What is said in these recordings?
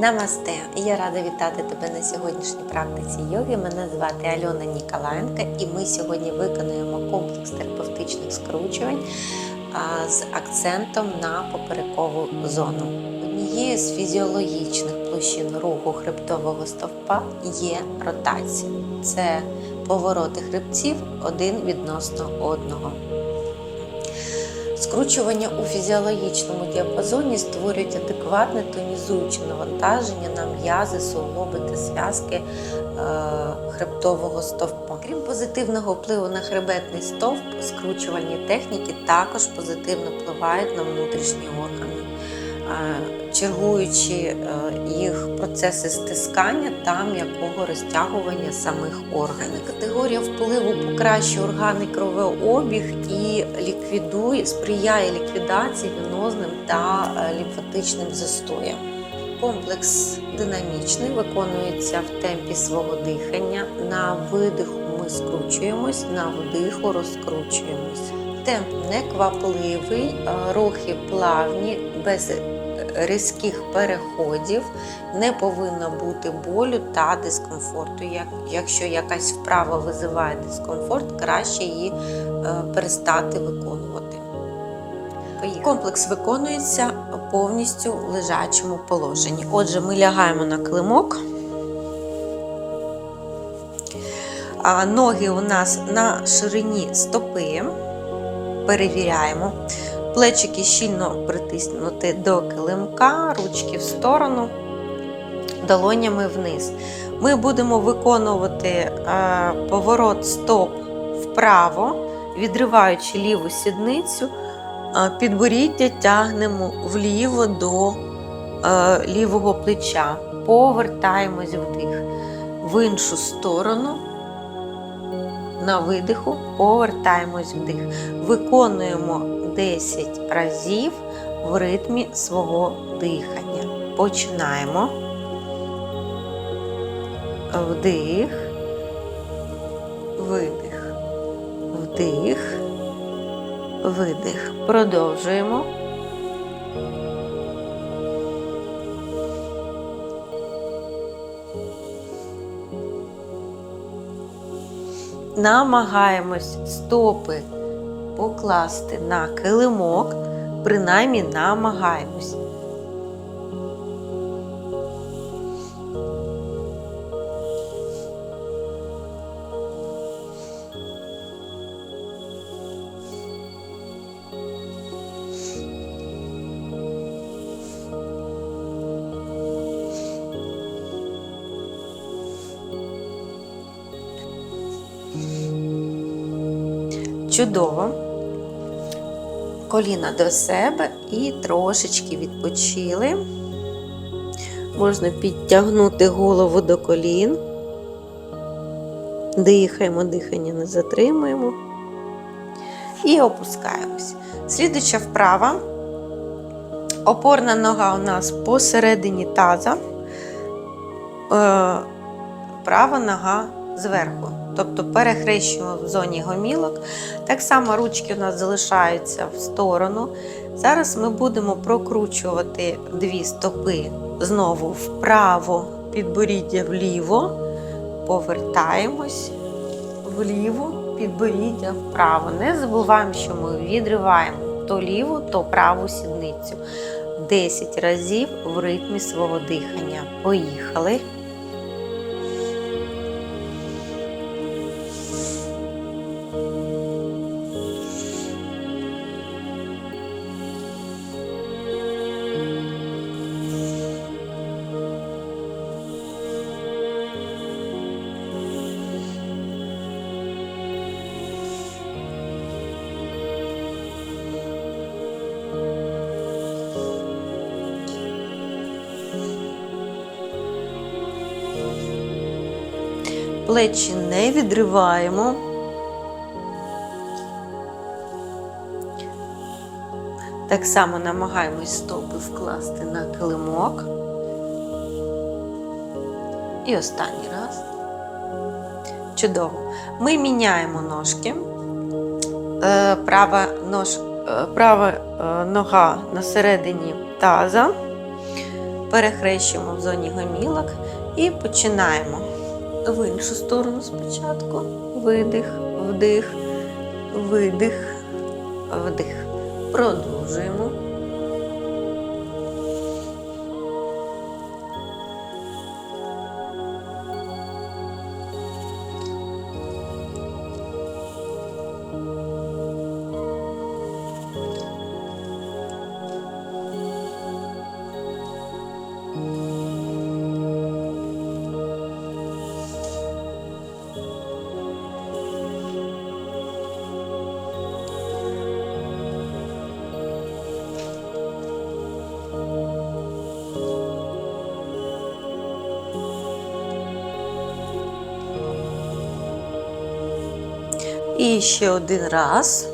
Намасте! Я рада вітати тебе на сьогоднішній практиці йоги. Мене звати Альона Ніколаєнка, і ми сьогодні виконуємо комплекс терапевтичних скручувань з акцентом на поперекову зону. Однією з фізіологічних площин руху хребтового стовпа є ротація. Це повороти хребців один відносно одного. Скручування у фізіологічному діапазоні створюють адекватне тонізуюче навантаження на м'язи, суглоби та зв'язки е, хребтового стовпа. Крім позитивного впливу на хребетний стовп, скручувальні техніки також позитивно впливають на внутрішні органи, чергуючи е, їх процеси стискання та м'якого розтягування самих органів. Категорія впливу покращує органи кровообіг і ліквідує, сприяє ліквідації венозним та е, лімфатичним застоям. Комплекс динамічний, виконується в темпі свого дихання. На видиху ми скручуємось, на вдиху розкручуємось. Темп неквапливий, е, рухи плавні, без різких переходів, не повинно бути болю та дискомфорту. Якщо якась вправа визиває дискомфорт, краще її е, перестати виконувати. Комплекс виконується повністю в лежачому положенні. Отже, ми лягаємо на килимок. Ноги у нас на ширині стопи. Перевіряємо. Плечики щільно притиснути до килимка, ручки в сторону, долонями вниз. Ми будемо виконувати е, поворот стоп вправо, відриваючи ліву сідницю, е, підборіддя тягнемо вліво до е, лівого плеча. Повертаємось вдих. В іншу сторону. На видиху повертаємось вдих. Виконуємо 10 разів в ритмі свого дихання. Починаємо. Вдих, видих, вдих, видих. Продовжуємо. Намагаємось стопи покласти на килимок, принаймні намагаємось. Чудово. Коліна до себе і трошечки відпочили. Можна підтягнути голову до колін. Дихаємо, дихання не затримуємо. І опускаємось. Слідуча вправа. Опорна нога у нас посередині таза. Е, Права нога зверху. Тобто перехрещуємо в зоні гомілок. Так само ручки у нас залишаються в сторону. Зараз ми будемо прокручувати дві стопи знову вправо, підборіддя вліво, повертаємось вліво, підборіддя вправо. Не забуваємо, що ми відриваємо то ліву, то праву сідницю. 10 разів в ритмі свого дихання. Поїхали. Плечі не відриваємо. Так само намагаємось стопи вкласти на килимок. І останній раз. Чудово. Ми міняємо ножки. Е, Права, нож, е, права е, нога на середині таза. перехрещуємо в зоні гомілок і починаємо в іншу сторону спочатку. Видих, вдих, видих, вдих. Продовжуємо. І ще один раз.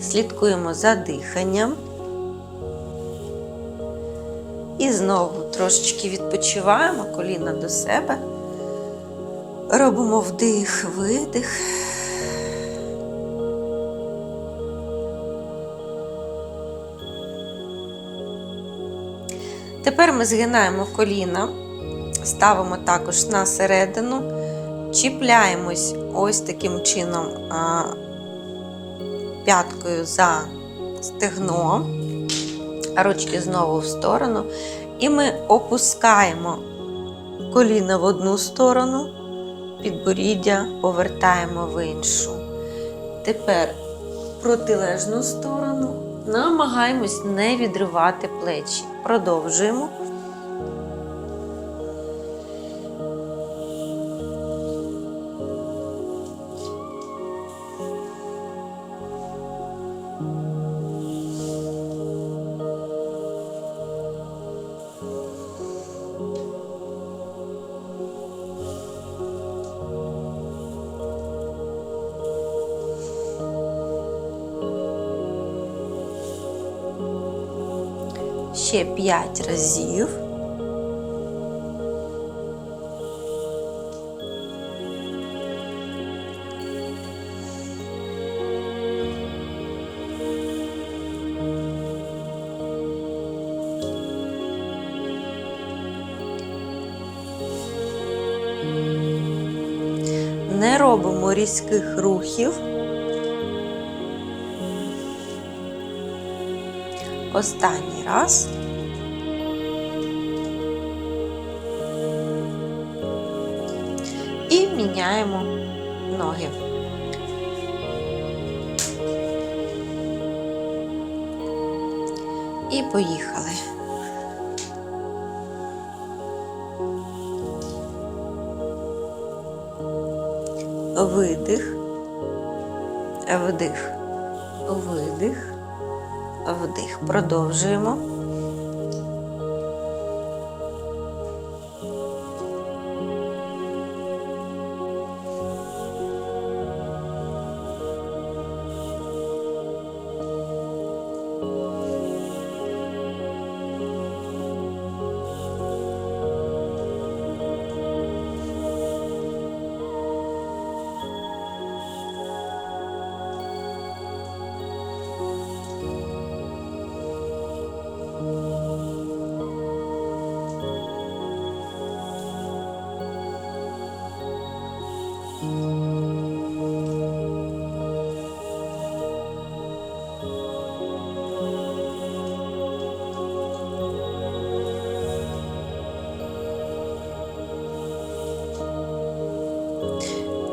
Слідкуємо за диханням. І знову трошечки відпочиваємо коліна до себе. Робимо вдих, видих. Тепер ми згинаємо коліна, ставимо також на середину, чіпляємось ось таким чином п'яткою за стегно, ручки знову в сторону. І ми опускаємо коліна в одну сторону, підборіддя повертаємо в іншу. Тепер протилежну сторону намагаємось не відривати плечі. Продовжуємо. Ще 5 разів. Не робимо різких рухів. Останній раз. І міняємо ноги. І поїхали. Видих, вдих, видих, вдих. Продовжуємо.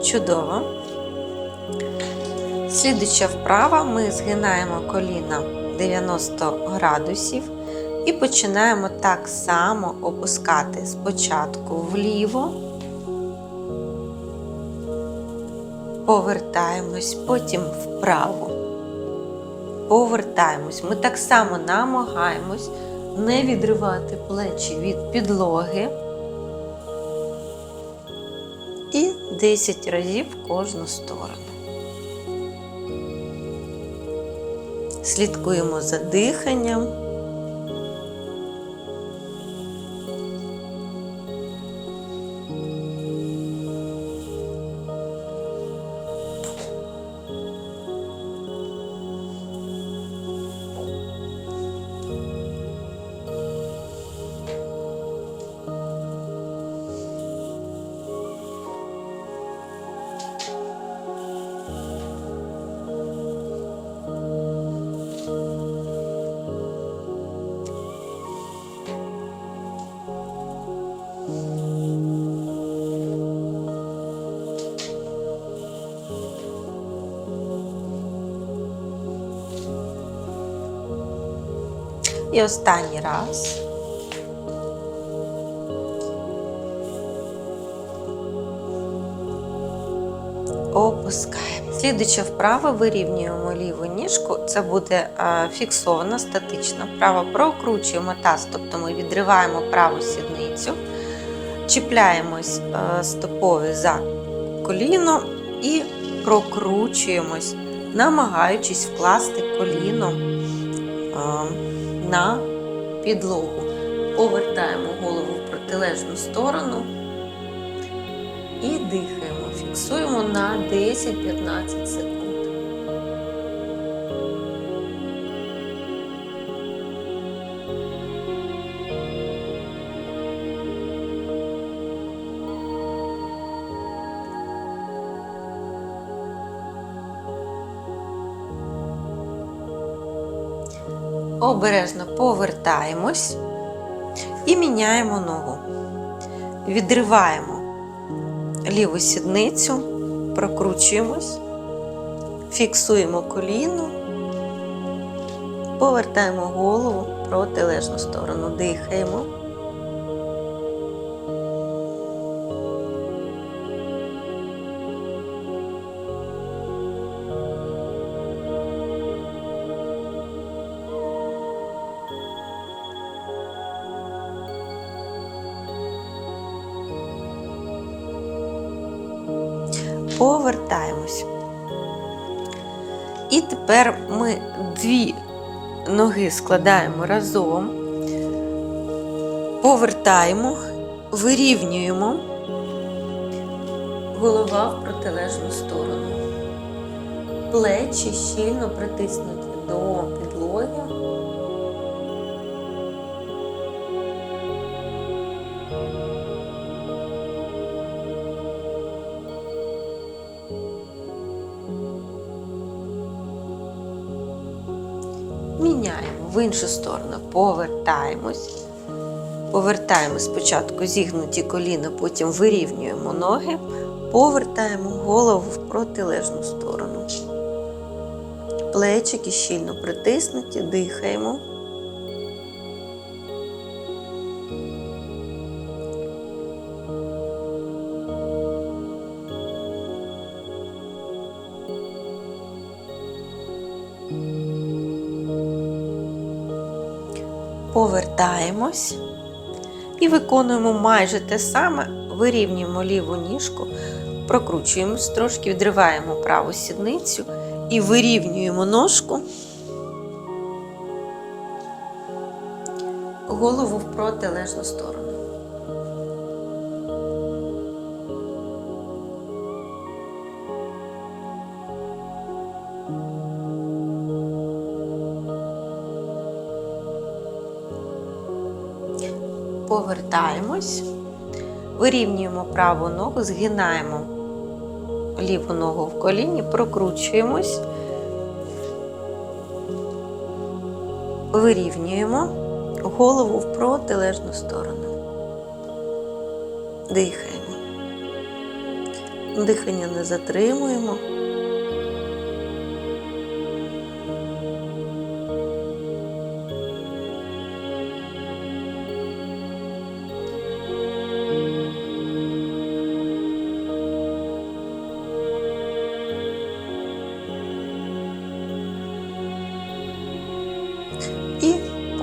Чудово. Слідуюча вправа ми згинаємо коліна 90 градусів і починаємо так само опускати спочатку вліво, повертаємось, потім вправо. Повертаємось. Ми так само намагаємось не відривати плечі від підлоги. 10 разів в кожну сторону. Слідкуємо за диханням. І останній раз. Опускаємо. Слідуюча вправа вирівнюємо ліву ніжку. Це буде е, фіксована, статична вправа. Прокручуємо таз, тобто ми відриваємо праву сідницю, чіпляємось е, стопою за коліно і прокручуємось, намагаючись вкласти коліно е, на підлогу. Повертаємо голову в протилежну сторону і дихаємо. Фіксуємо на 10-15 секунд. Обережно повертаємось і міняємо ногу. Відриваємо ліву сідницю, прокручуємось, фіксуємо коліно, повертаємо голову в протилежну сторону, дихаємо. І тепер ми дві ноги складаємо разом, повертаємо, вирівнюємо голова в протилежну сторону. Плечі щільно притиснуті до підлоги. Міняємо в іншу сторону, повертаємось. Повертаємо спочатку зігнуті коліна, потім вирівнюємо ноги, повертаємо голову в протилежну сторону. Плечики щільно притиснуті, дихаємо. Повертаємось і виконуємо майже те саме, вирівнюємо ліву ніжку, прокручуємось трошки, відриваємо праву сідницю і вирівнюємо ножку, голову в протилежну сторону. Повертаємось, вирівнюємо праву ногу, згинаємо ліву ногу в коліні, прокручуємось, вирівнюємо голову в протилежну сторону. Дихаємо. Дихання не затримуємо.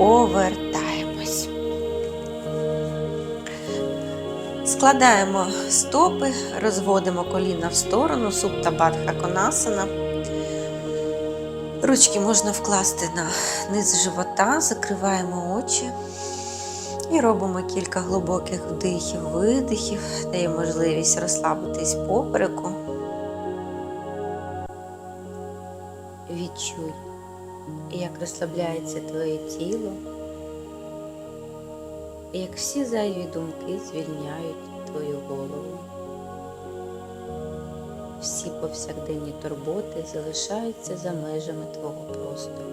Повертаємось. Складаємо стопи, розводимо коліна в сторону, супта бадха конасана. Ручки можна вкласти на низ живота, закриваємо очі і робимо кілька глибоких вдихів, видихів, дає можливість розслабитись попереку. Відчуй як розслабляється твоє тіло, і як всі зайві думки звільняють твою голову. Всі повсякденні турботи залишаються за межами твого простору.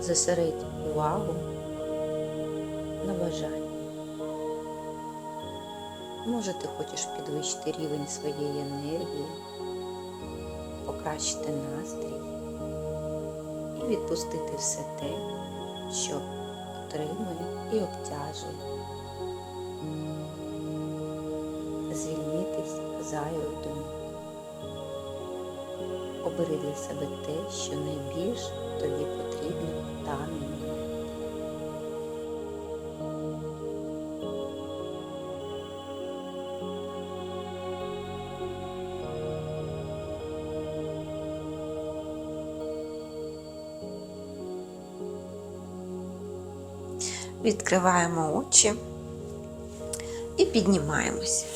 Зосередь увагу на бажанні. Може, ти хочеш підвищити рівень своєї енергії, покращити настрій і відпустити все те, що отримує і обтяжує. Звільнитись зайвих думок. Обери для себе те, що найбільш тобі потрібно в даний Відкриваємо очі і піднімаємось.